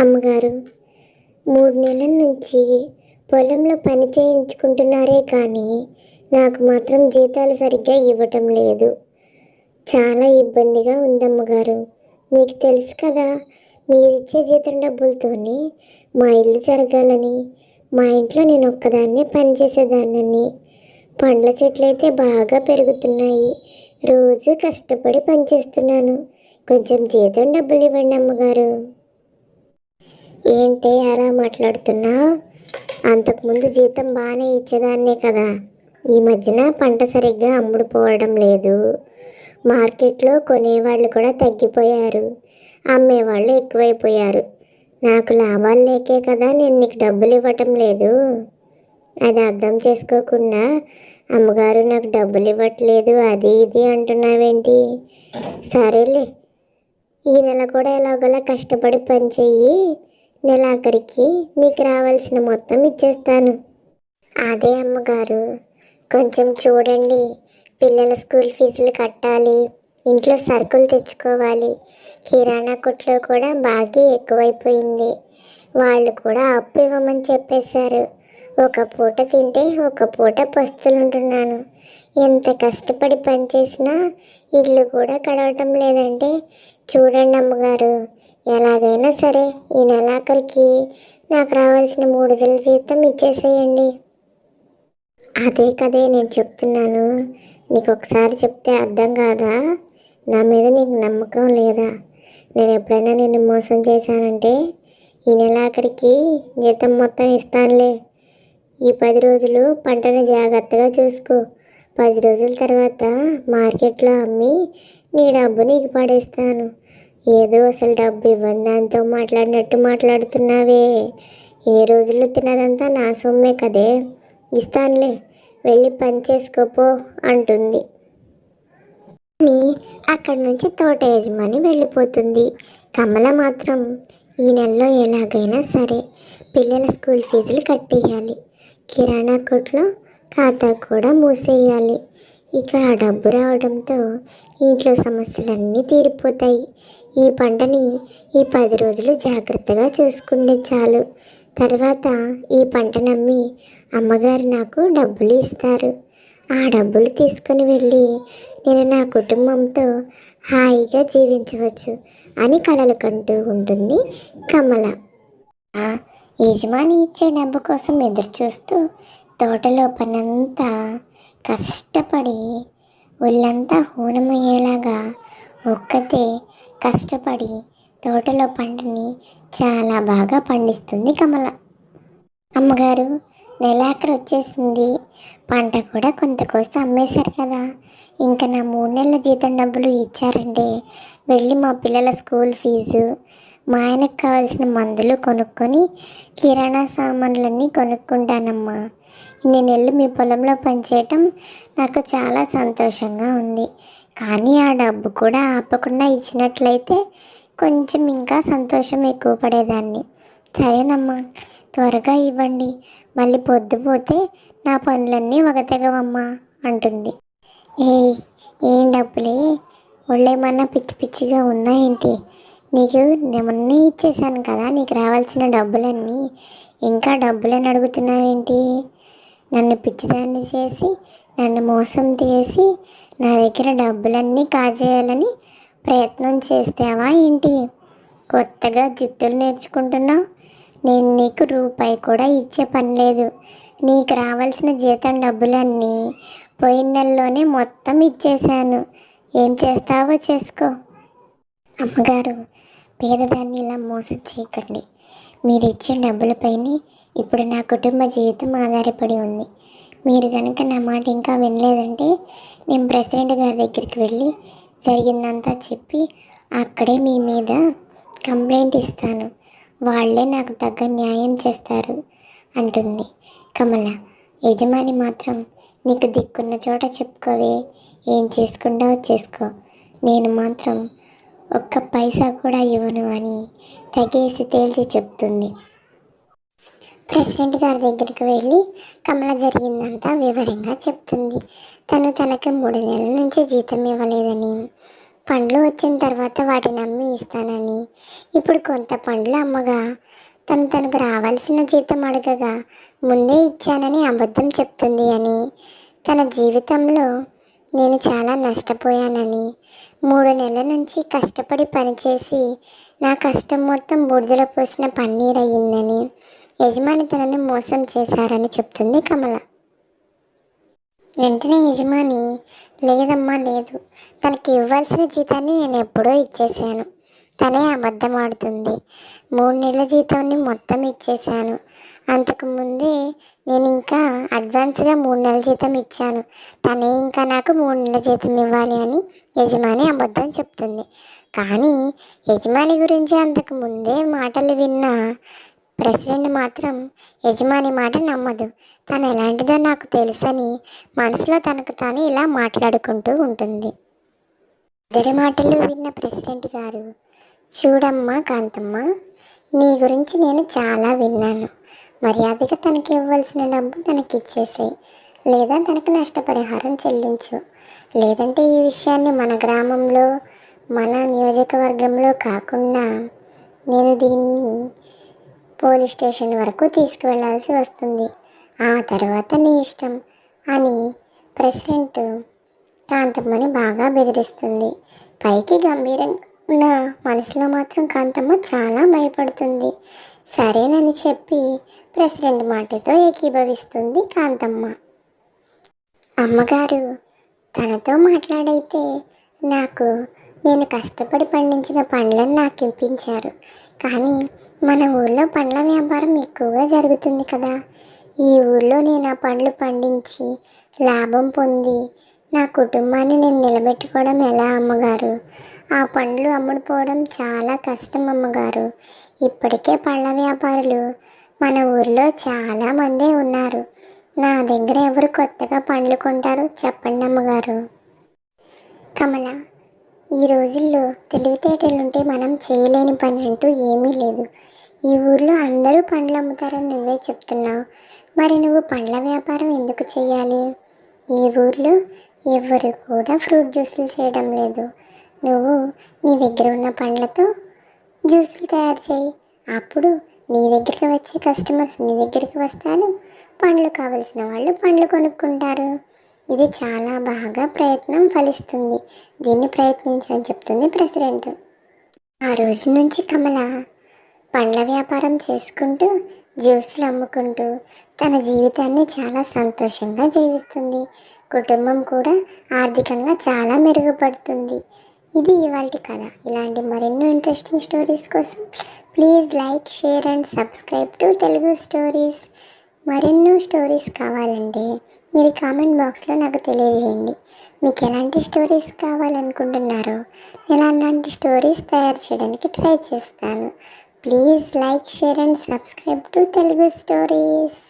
అమ్మగారు మూడు నెలల నుంచి పొలంలో పని చేయించుకుంటున్నారే కానీ నాకు మాత్రం జీతాలు సరిగ్గా ఇవ్వటం లేదు. చాలా ఇబ్బందిగా ఉందమ్మగారు. మీకు తెలుసు కదా మీరిచ్చే జీతం డబ్బులతోనే మా ఇల్లు జరగాలని మా ఇంట్లో నేను ఒక్కదాన్నే పనిచేసేదాన్నని పండ్ల చెట్లు అయితే బాగా పెరుగుతున్నాయి. రోజు కష్టపడి పనిచేస్తున్నాను కొంచెం జీతం డబ్బులు ఇవ్వండి అమ్మగారు. ఏంటి అలా మాట్లాడుతున్నా? అంతకుముందు జీతం బాగానే ఇచ్చేదాన్నే కదా. ఈ మధ్యన పంట సరిగ్గా అమ్ముడుపోవడం లేదు. మార్కెట్లో కొనేవాళ్ళు కూడా తగ్గిపోయారు. అమ్మేవాళ్ళు ఎక్కువైపోయారు. నాకు లాభాలు లేకే కదా నేను నీకు డబ్బులు ఇవ్వటం లేదు. అది అర్థం చేసుకోకుండా అమ్మగారు నాకు డబ్బులు ఇవ్వట్లేదు అది ఇది అంటున్నావేంటి? సరేలే. ఈ నెల కూడా ఎలాగోలా కష్టపడి పని చెయ్యి. నెలాఖరికి నీకు రావాల్సిన మొత్తం ఇచ్చేస్తాను. అదే అమ్మగారు కొంచెం చూడండి. పిల్లల స్కూల్ ఫీజులు కట్టాలి ఇంట్లో సరుకులు తెచ్చుకోవాలి. కిరాణా కొట్లో కూడా బాకీ ఎక్కువైపోయింది. వాళ్ళు కూడా అప్పు ఇవ్వమని చెప్పేశారు. ఒక పూట తింటే ఒక పూట పస్తులుంటున్నాను. ఎంత కష్టపడి పనిచేసినా ఇల్లు కూడా కడవటం లేదంటే చూడండి అమ్మగారు ఎలాగైనా సరే ఈ నెలాఖరికి నాకు రావాల్సిన మూడు జల జీతం ఇచ్చేసేయండి. అదే కదే నేను చెప్తున్నాను. నీకు ఒకసారి చెప్తే అర్థం కాదా? నా మీద నీకు నమ్మకం లేదా? నేను ఎప్పుడైనా నిన్ను మోసం చేశానంటే ఈ నెలాఖరికి జీతం మొత్తం ఇస్తానులే. ఈ పది రోజులు పంటను జాగ్రత్తగా చూసుకో. పది రోజుల తర్వాత మార్కెట్లో అమ్మి నీ డబ్బు నీకు పడేస్తాను. ఏదో అసలు డబ్బు ఇవ్వని దాంతో మాట్లాడినట్టు మాట్లాడుతున్నావే. ఇన్ని రోజులు తిన్నదంతా నా సొమ్మే కదే. ఇస్తానులే వెళ్ళి పని చేసుకోపో అంటుంది. అక్కడి నుంచి తోట యజమాని వెళ్ళిపోతుంది. కమల మాత్రం ఈ నెలలో ఎలాగైనా సరే పిల్లల స్కూల్ ఫీజులు కట్టేయాలి. కిరాణా కొట్లో ఖాతా కూడా మూసేయాలి. ఇక ఆ డబ్బు రావడంతో ఇంట్లో సమస్యలన్నీ తీరిపోతాయి. ఈ పంటని ఈ పది రోజులు జాగ్రత్తగా చూసుకుంటే చాలు. తర్వాత ఈ పంట నమ్మి అమ్మగారు నాకు డబ్బులు ఇస్తారు. ఆ డబ్బులు తీసుకుని వెళ్ళి నేను నా కుటుంబంతో హాయిగా జీవించవచ్చు అని కలలు కంటూ ఉంటుంది కమల. ఆ యజమాని ఇచ్చే డబ్బు కోసం ఎదురు చూస్తూ తోటలో పనంతా కష్టపడి ఒళ్ళంతా హూనమయ్యేలాగా ఒక్కతే కష్టపడి తోటలో పంటని చాలా బాగా పండిస్తుంది కమల. అమ్మగారు నెలాఖరు వచ్చేసింది. పంట కూడా కొంత కోసం అమ్మేశారు కదా. ఇంకా నా మూడు నెలల జీతం డబ్బులు ఇచ్చారంటే వెళ్ళి మా పిల్లల స్కూల్ ఫీజు మా ఆయనకు కావాల్సిన మందులు కొనుక్కొని కిరాణా సామాన్లన్నీ కొనుక్కుంటానమ్మా. ఇన్ని నెలలు మీ పొలంలో పనిచేయటం నాకు చాలా సంతోషంగా ఉంది. కానీ ఆ డబ్బు కూడా ఆపకుండా ఇచ్చినట్లయితే కొంచెం ఇంకా సంతోషం ఎక్కువ పడేదాన్ని. సరేనమ్మా త్వరగా ఇవ్వండి. మళ్ళీ పొద్దుపోతే నా పనులన్నీ ఒకతెగవమ్మా అంటుంది. ఏ ఏం డబ్బులే? ఒళ్ళేమన్నా పిచ్చి పిచ్చిగా ఉందా ఏంటి నీకు మొన్నే ఇచ్చేసాను కదా నీకు రావాల్సిన డబ్బులన్నీ. ఇంకా డబ్బులని అడుగుతున్నావేంటి? నన్ను పిచ్చిదాన్ని చేసి నన్ను మోసం చేసి నా దగ్గర డబ్బులన్నీ కాజేయాలని ప్రయత్నం చేస్తావా ఏంటి? కొత్తగా జిత్తులు నేర్చుకుంటున్నావు. నేను నీకు రూపాయి కూడా ఇచ్చే పని లేదు. నీకు రావాల్సిన జీతం డబ్బులన్నీ పోయిన నెలలోనే మొత్తం ఇచ్చేశాను. ఏం చేస్తావో చేసుకో. అమ్మగారు పేదదాన్ని ఇలా మోసం చేయకండి. మీరు ఇచ్చే డబ్బులపైనే ఇప్పుడు నా కుటుంబ జీవితం ఆధారపడి ఉంది. మీరు కనుక నా మాట ఇంకా వినలేదంటే నేను ప్రెసిడెంట్ గారి దగ్గరికి వెళ్ళి జరిగిందంతా చెప్పి అక్కడే మీ మీద కంప్లైంట్ ఇస్తాను. వాళ్ళే నాకు తగ్గ న్యాయం చేస్తారు అంటుంది కమల. యజమాని మాత్రం నీకు దిక్కున్న చోట చెప్పుకోవే ఏం చేసుకుంటావో చేసుకో. నేను మాత్రం ఒక్క పైసా కూడా ఇవ్వను అని తగేసి తేల్చి చెప్తుంది. ప్రెసిడెంట్ గారి దగ్గరికి వెళ్ళి కమల జరిగిందంతా వివరంగా చెప్తుంది. తను తనకి మూడు నెలల నుంచి జీతం ఇవ్వలేదని పండ్లు వచ్చిన తర్వాత వాటిని అమ్మి ఇస్తానని. ఇప్పుడు కొంత పండ్లు అమ్మగా తను తనకు రావాల్సిన జీతం అడగగా ముందే ఇచ్చానని అబద్ధం చెప్తుంది అని. తన జీవితంలో నేను చాలా నష్టపోయానని. మూడు నెలల నుంచి కష్టపడి పనిచేసి నా కష్టం మొత్తం బూడిదలో పోసిన పన్నీర్ అయ్యిందని యజమాని తనని మోసం చేశారని చెప్తుంది కమల. వెంటనే యజమాని లేదమ్మా లేదు. తనకి ఇవ్వాల్సిన జీతాన్ని నేను ఎప్పుడో ఇచ్చేసాను తనే అబద్ధం ఆడుతుంది మూడు నెలల జీతాన్ని మొత్తం ఇచ్చేశాను. అంతకు ముందే నేను ఇంకా అడ్వాన్స్గా మూడు నెలల జీతం ఇచ్చాను. తనే ఇంకా నాకు మూడు నెలల జీతం ఇవ్వాలి అని యజమాని అబద్ధం చెప్తుంది. కానీ యజమాని గురించి అంతకు ముందే మాటలు విన్న ప్రెసిడెంట్ మాత్రం యజమాని మాట నమ్మదు. తను ఎలాంటిదో నాకు తెలుసని మనసులో తనకు తాను ఇలా మాట్లాడుకుంటూ ఉంటుంది. ఇద్దరి మాటలు విన్న ప్రెసిడెంట్ గారు చూడమ్మా కాంతమ్మ నీ గురించి నేను చాలా విన్నాను. మర్యాదగా తనకి ఇవ్వాల్సిన డబ్బు తనకి ఇచ్చేసాయి లేదా తనకు నష్టపరిహారం చెల్లించు. లేదంటే ఈ విషయాన్ని మన గ్రామంలో మన నియోజకవర్గంలో కాకుండా నేను దీన్ని పోలీస్ స్టేషన్ వరకు తీసుకువెళ్ళాల్సి వస్తుంది. ఆ తర్వాత నీ ఇష్టం అని ప్రెసిడెంట్ కాంతమ్మని బాగా బెదిరిస్తుంది. పైకి గంభీరంగా ఉన్న మనసులో మాత్రం కాంతమ్మ చాలా భయపడుతుంది. సరేనని చెప్పి ప్రెసిడెంట్ మాటతో ఏకీభవిస్తుంది కాంతమ్మ. అమ్మగారు తనతో మాట్లాడైతే నాకు నేను కష్టపడి పండించిన పండ్లను నాకు ఇప్పించారు. కానీ మన ఊళ్ళో పండ్ల వ్యాపారం ఎక్కువగా జరుగుతుంది కదా. ఈ ఊళ్ళో నేను ఆ పండ్లు పండించి లాభం పొంది నా కుటుంబాన్ని నేను నిలబెట్టుకోవడం ఎలా అమ్మగారు? ఆ పండ్లు అమ్ముడుపోవడం చాలా కష్టం అమ్మగారు. ఇప్పటికే పళ్ళ వ్యాపారులు మన ఊర్లో చాలామందే ఉన్నారు. నా దగ్గర ఎవరు కొత్తగా పండ్లు కొంటారు చెప్పండి అమ్మగారు కమల ఈ రోజుల్లో తెలివితేటలుంటే మనం చేయలేని పని అంటూ ఏమీ లేదు. ఈ ఊర్లో అందరూ పండ్లు అమ్ముతారని నువ్వే చెప్తున్నావు. మరి నువ్వు పండ్ల వ్యాపారం ఎందుకు చేయాలి ఈ ఊర్లో ఎవరు కూడా ఫ్రూట్ జ్యూసులు చేయడం లేదు. నువ్వు నీ దగ్గర ఉన్న పండ్లతో జ్యూసులు తయారు చేయి. అప్పుడు నీ దగ్గరికి వచ్చే కస్టమర్స్ నీ దగ్గరికి వస్తారు. పండ్లు కావలసిన వాళ్ళు పండ్లు కొనుక్కుంటారు. ఇది చాలా బాగా ప్రయత్నం ఫలిస్తుంది. దీన్ని ప్రయత్నించని చెప్తుంది ప్రెసిడెంట్. ఆ రోజు నుంచి కమల పండ్ల వ్యాపారం చేసుకుంటూ జ్యూస్లు అమ్ముకుంటూ తన జీవితాన్ని చాలా సంతోషంగా జీవిస్తుంది. కుటుంబం కూడా ఆర్థికంగా చాలా మెరుగుపడుతుంది. ఇది ఇవాళ కథ. ఇలాంటి మరెన్నో ఇంట్రెస్టింగ్ స్టోరీస్ కోసం please like share and subscribe to Telugu stories. మరెన్నో స్టోరీస్ కావాలంటే మీరు కామెంట్ బాక్స్లో నాకు తెలియజేయండి. మీకు ఎలాంటి స్టోరీస్ కావాలనుకుంటున్నారో నేను అలాంటి స్టోరీస్ తయారు చేయడానికి ట్రై చేస్తాను. Please like share and subscribe to Telugu stories.